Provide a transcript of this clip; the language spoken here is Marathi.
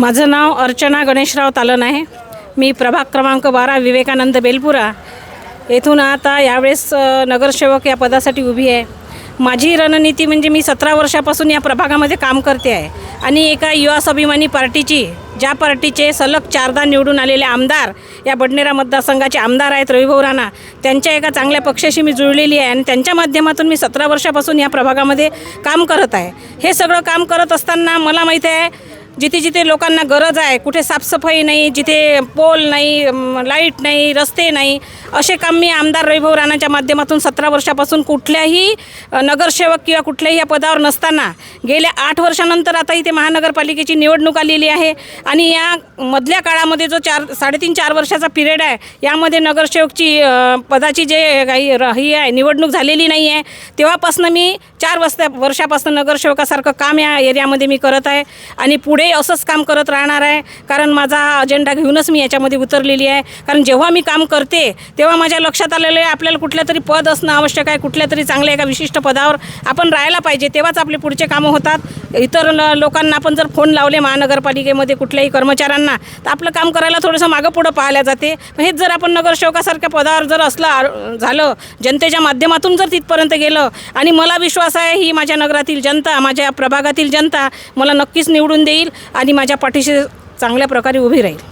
माझं नाव अर्चना गणेशराव तालन आहे. मी प्रभाग क्रमांक बारा विवेकानंद बेलपुरा. येथून आता यावेळेस नगरसेवक या पदासाठी उभी आहे. माझी रणनीती म्हणजे मी सतरा वर्षापासून या प्रभागामध्ये काम करते आहे. आणि एका युवा स्वाभिमानी पार्टीची ज्या पार्टीचे सलग चारदा निवडून आलेले आमदार या बडनेरा मतदारसंघाचे आमदार आहेत रविभाऊ राणा त्यांच्या एका चांगल्या पक्षाशी मी जुळलेली आहे आणि त्यांच्या माध्यमातून मी सतरा वर्षापासून या प्रभागामध्ये काम करत आहे. हे सगळं काम करत असताना मला माहीत आहे जिथे जिथे लोकांना गरज आहे कुठे साफसफाई नाही जिथे पोल नाही लाइट नाही रस्ते नाही असे काम मी आमदार वैभव राणाच्या माध्यमातून सतरा वर्षापासून कुठल्याही नगरसेवक किंवा कुठल्याही या पदावर नसताना गेल्या आठ वर्षानंतर आता इथे महानगरपालिकेची निवडणूक आलेली आहे आणि या मधल्या काळामध्ये जो चार साडेतीन चार वर्षाचा पिरियड आहे यामध्ये नगरसेवकची पदाची जे काही र- ही आहे निवडणूक झालेली नाही आहे तेव्हापासून मी चार वाजता वर्षापासून नगरसेवकासारखं काम या एरियामध्ये मी करत आहे आणि पुढे असंच काम करत राहणार आहे. कारण माझा हा अजेंडा घेऊनच मी याच्यामध्ये उतरलेली आहे. कारण जेव्हा मी काम करते तेव्हा माझ्या लक्षात आलेलं आहे आपल्याला कुठल्या तरी पद असणं आवश्यक आहे. कुठल्या तरी चांगल्या एका विशिष्ट पदावर आपण राहायला पाहिजे. तेव्हाच आपले पुढचे कामं होतात. इतर लोकांना आपण जर फोन लावले महानगरपालिकेमध्ये कुठल्याही कर्मचाऱ्यांना तर आपलं काम करायला थोडंसं मागं पुढं पाहायला जाते. हेच जर आपण नगरसेवकासारख्या पदावर जर असलं झालं जनतेच्या माध्यमातून जर तिथपर्यंत गेलं आणि मला विश्वास आहे ही माझ्या नगरातील जनता माझ्या प्रभागातील जनता मला नक्कीच निवडून देईल आणि माझ्या पाठीशी चांगल्या प्रकारे उभी राहील.